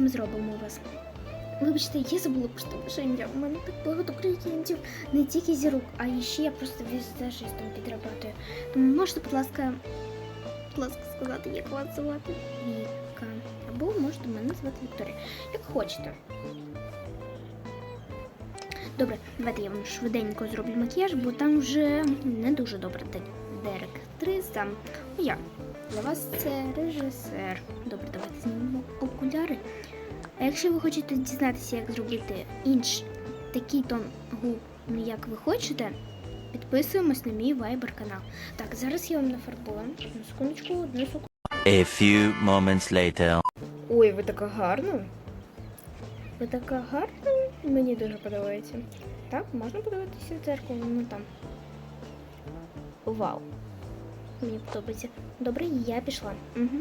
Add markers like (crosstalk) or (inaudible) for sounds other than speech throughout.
Ми зробимо вас. Вибачте, я забула просто ваше. У мене так багато клієнтів, не тільки зірок, а ще я просто візажистом підрабатую. Тому можете, будь ласка, будь ласка, сказати, як вас звати? Віка. Або можете мене звати Вікторія. Як хочете. Добре, давайте я вам швиденько зроблю макіяж, бо там вже не дуже добре директриса. Я. Для вас це режисер. Добре, давайте знімемо окуляри. А якщо ви хочете дізнатися, як зробити інш такий тон губ, як ви хочете, підписуємось на мій вайбер канал. Так, зараз я вам нафарбую. Одну секундочку, одну секунду. A few moments later. Ой, ви така гарна. Ви така гарна, мені дуже подобається. Так, можна подивитися в дзеркало, ну там. Вау. Мені подобається. Добре, я пішла. Угу.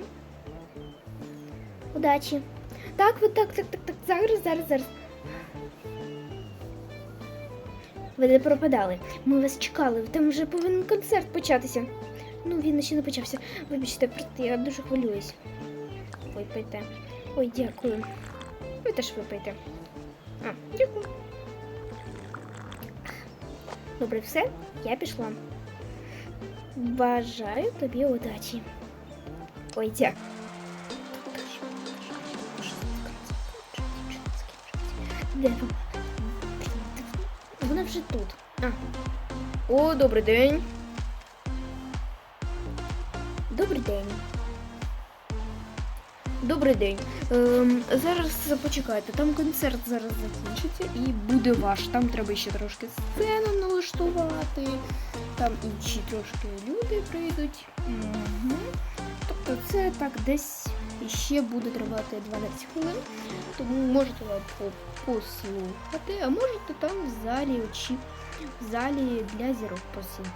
Удачі. Так, ви так, так, так, так. Зараз, зараз, зараз. Ви не пропадали. Ми вас чекали. Там вже повинен концерт початися. Ну, він ще не почався. Вибачте, просто я дуже хвилююсь. Випийте. Ой, дякую. Ви теж випийте. А, дякую. Добре, все, я пішла. Бажаю тобі удачі. Ой, дякую. Де вона? Вона вже тут. А. О, добрий день. Добрий день. Добрий день. Ем, зараз почекайте, там концерт зараз закінчиться і буде ваш. Там треба ще трошки сцену налаштувати. Там інші трошки люди прийдуть. Угу. Тобто це так десь ще буде тривати 12 хвилин. Тому можете послухати, а можете там в залі очі, в залі для зірок посі-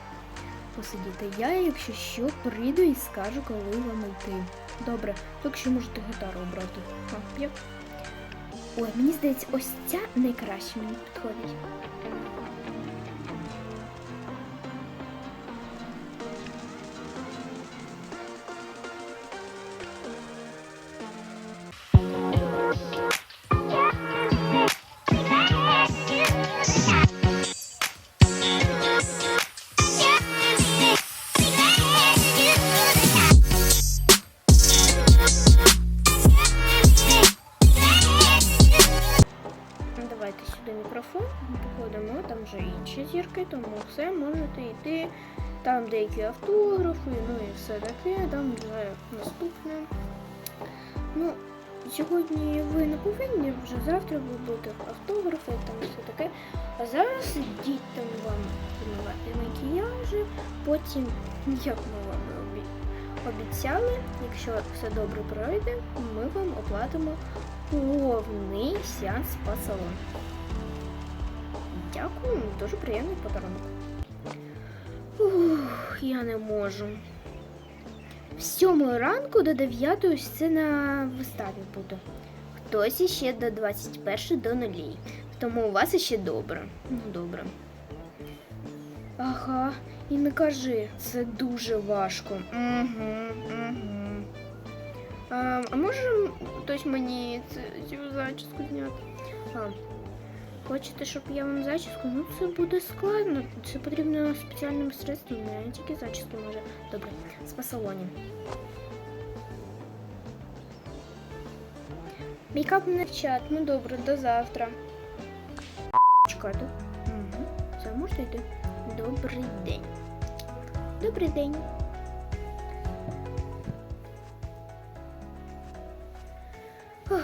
посидіти. Я, якщо що, прийду і скажу, коли вам йти. Добре, поки що можете гітару обрати. А, я... Ой, мені здається, ось ця найкраще мені підходить. Деякі автографи, ну і все таке, там вже наступне. Ну, сьогодні ви не повинні, вже завтра ви будете автографи, там все таке. А зараз ідіть там вам помивати макіяжі, потім, як ми вам обіцяли, якщо все добре пройде, ми вам оплатимо повний сеанс по салону. Дякую, дуже приємний подарунок. Ух, я не можу. З 7 ранку до 9 ось це на виставі буду. Хтось іще до 21 до нулі. Тому у вас іще добре. Ну, добре. Ага, і не кажи, це дуже важко. Угу, угу. А, а може хтось мені цю зачіску зняти? А, хочете, щоб я вам зачіску? Ну це буде складно. Це потрібно спеціальним средством, не тільки зачіски може. Добре, спа-салоні. Мейкап не вчат. Ну добре, до завтра. Чекайте. Угу. Все, можете йти. Добрий день. Добрий день. Ух,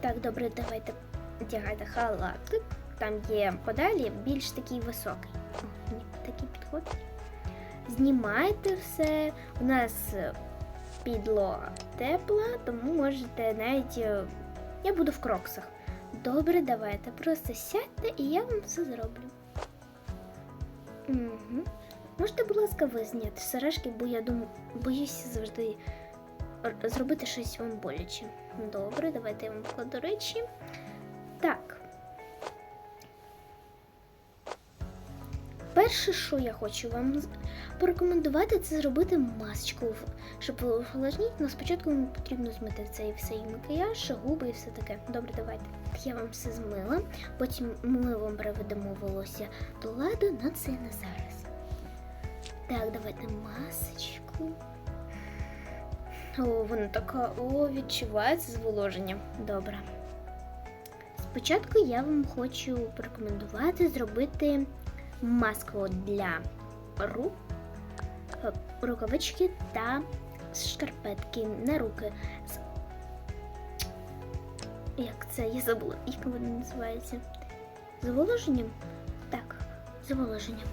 Так, добре, давайте одягайте халатик. Там є подалі більш такий високий. Такий підходить. Знімайте все. У нас е, підлога тепла, тому можете навіть. е, Я буду в кроксах. Добре, давайте. Просто сядьте і я вам все зроблю. Угу. Можете, будь ласка, ви зняти сережки, бо я думаю, боюся завжди зробити щось вам боляче. Добре, давайте я вам покладу речі. Так. перше, що я хочу вам порекомендувати, це зробити масочку. Щоб увлажнити, але спочатку вам потрібно змити цей всей макіяж, губи і все таке. Добре, давайте. Я вам все змила, потім ми вам приведемо волосся до ладу, на це не зараз. Так, давайте масочку. О, вона така, о, відчувається зволоження. Добре. Спочатку я вам хочу порекомендувати зробити маску для рук, рукавички та шкарпетки на руки. Як це? Я забула, як вони називаються? Заволоженням? Так, зволоженням.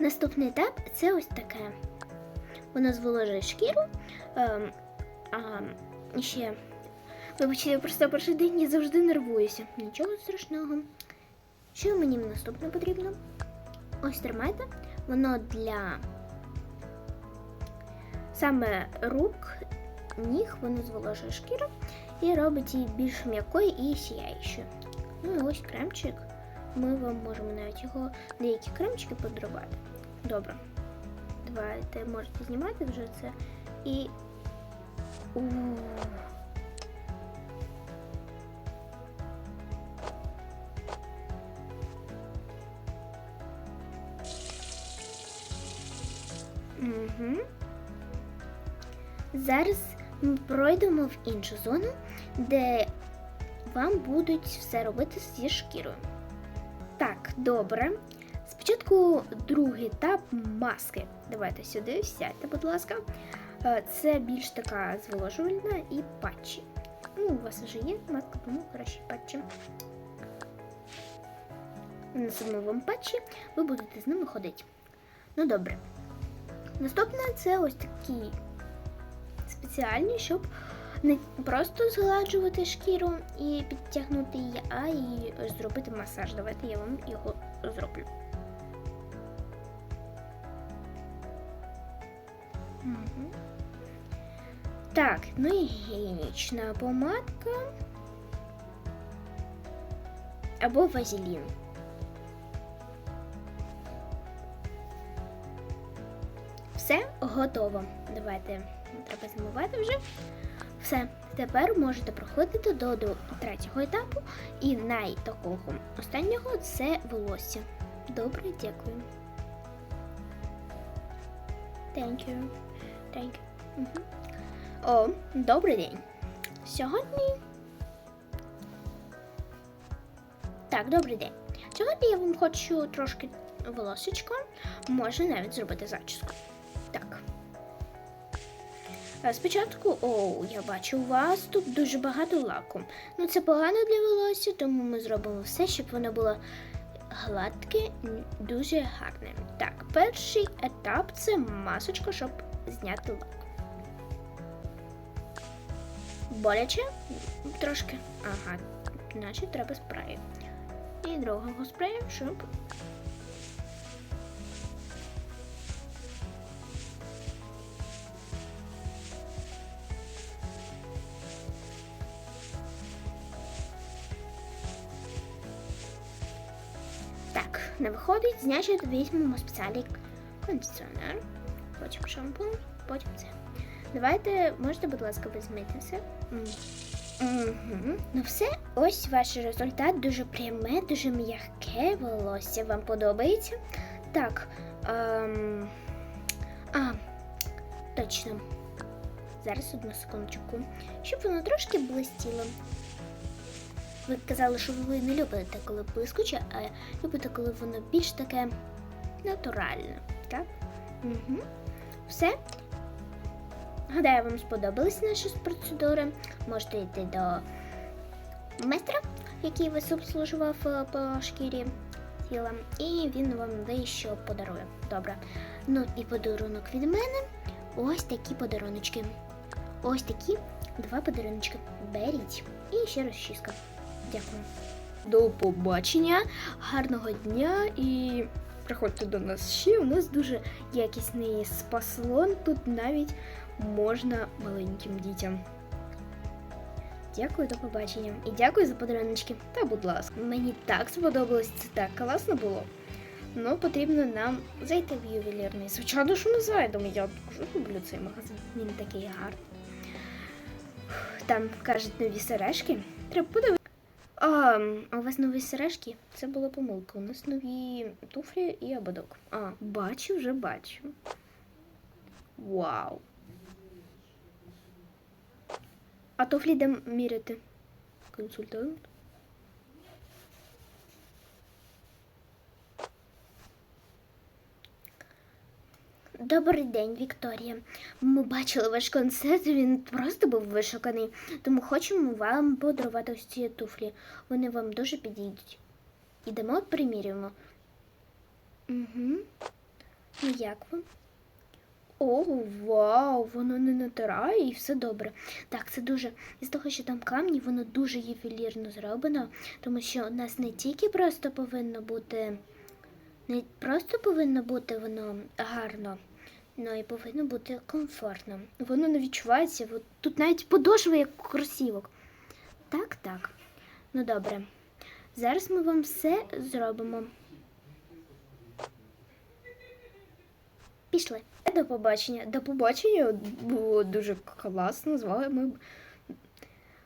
Наступний етап це ось таке. Воно зволожує шкіру. Ем, а ще. Вибачте, я просто перший день я завжди нервуюся. Нічого страшного. Що мені наступне потрібно? Ось тримайте. Воно для саме рук, ніг, воно зволожує шкіру і робить її більш м'якою і сіяючою. Ну і ось кремчик. Ми вам можемо навіть його деякі кремчики подарувати. Добре. Давайте можете знімати вже це. І. У. Угу. Зараз ми пройдемо в іншу зону, де вам будуть все робити зі шкірою. Добре. Спочатку другий етап маски. Давайте сюди, сядьте, будь ласка. Е, Це більш така зволожувальна і патчі. Ну, у вас вже є маска, тому краще патчі. Несемо вам патчі, ви будете з ними ходити. Ну добре. Наступне це ось такі спеціальні, щоб не просто згладжувати шкіру і підтягнути її, а і зробити масаж. Давайте я вам його зроблю. Так, ну і гігієнічна помадка або вазелін. Все готово. Давайте треба змивати вже. Все, тепер можете проходити до, до третього етапу. І найтакого останнього це волосся. Добре, дякую. Thank you. Thank you. Мгм. О, добрий день. Сьогодні. Так, добрий день. Сьогодні я вам хочу трошки волосечко, можна навіть зробити зачіску. Е, Спочатку, о, я бачу, у вас тут дуже багато лаку. Ну, це погано для волосся, тому ми зробимо все, щоб воно було гладке, дуже гарне. Так, перший етап це масочка, щоб зняти лак. Боляче? Трошки. Ага, значить треба спрею. І другого спрею, щоб не виходить, значить візьмемо спеціальний кондиціонер, потім шампунь, потім це. Давайте, можете, будь ласка, візьмітеся. Угу. Ну все, ось ваш результат. Дуже пряме, дуже м'яке волосся. Вам подобається? Так. Ем... А, точно. Зараз одну секундочку. Щоб воно трошки блистіло. Ви казали, що ви не любите, коли блискуче, а любите, коли воно більш таке натуральне. Так? Угу. Все. Гадаю, вам сподобались наші процедури. Можете йти до майстра, який вас обслужував е, по шкірі тіла, і він вам дещо подарує. Добре. Ну і подарунок від мене. Ось такі подаруночки. Ось такі два подаруночки. Беріть. І ще розчіска. Дякую. До побачення, гарного дня і приходьте до нас ще. У нас дуже якісний спа-салон. Тут навіть можна маленьким дітям. Дякую, до побачення. І дякую за подарунки. Та будь ласка, мені так сподобалось, це так класно було. Ну, потрібно нам зайти в ювелірний. Звичайно, що ми зайдемо. Я дуже люблю цей магазин. Він такий гарний. Там кажуть нові сережки. Треба подивитися. А, у вас нові сережки? Це була помилка. У нас нові туфлі і ободок. А, бачу, вже бачу. Вау. А туфлі де міряти? Консультант? Добрий день, Вікторія. Ми бачили ваш концерт, він просто був вишуканий, тому хочемо вам подарувати ось ці туфлі. Вони вам дуже підійдуть. Ідемо, примірюємо. Угу. Ну як вам? О, вау, воно не натирає і все добре. Так, це дуже із того, що там камні, воно дуже ювелірно зроблено, тому що у нас не тільки просто повинно бути, не просто повинно бути воно гарно, але і повинно бути комфортно. Воно не відчувається. Тут навіть подошва як кросівок. Так, так. Ну добре. Зараз ми вам все зробимо. Пішли. До побачення. До побачення. Було дуже класно. З вами.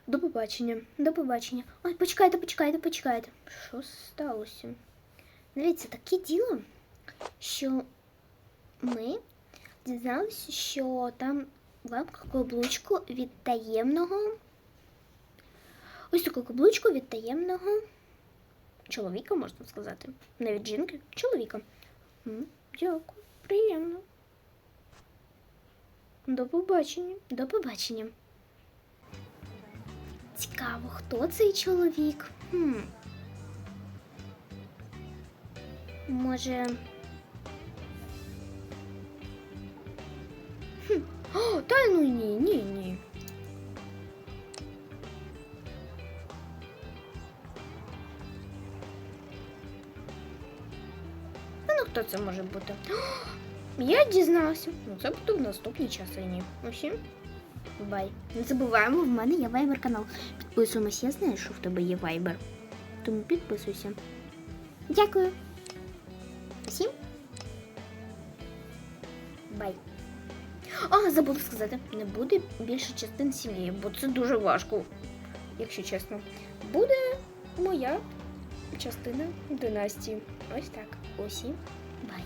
До побачення. До побачення. Ой, почекайте, почекайте, почекайте. Що сталося? Дивіться, таке діло, що ми дізналися, що там вам каблучку від таємного. Ось таку каблучку від таємного чоловіка, можна сказати. Не від жінки, чоловіка. Дякую, приємно. До побачення. До побачення. Цікаво, хто цей чоловік? Хм. Може. О, та ну ні, ні, ні. А ну хто це може бути? О, (gasps) Я дізнався. Ну це буде в наступній частині. Усім. Бай. Не забуваємо, в мене є вайбер канал. Підписуємось, я знаю, що в тебе є вайбер. Тому підписуйся. Дякую. Всім. Бай. А, забула сказати, не буде більше частин сім'ї, бо це дуже важко, якщо чесно. Буде моя частина династії. Ось так. Усім бай.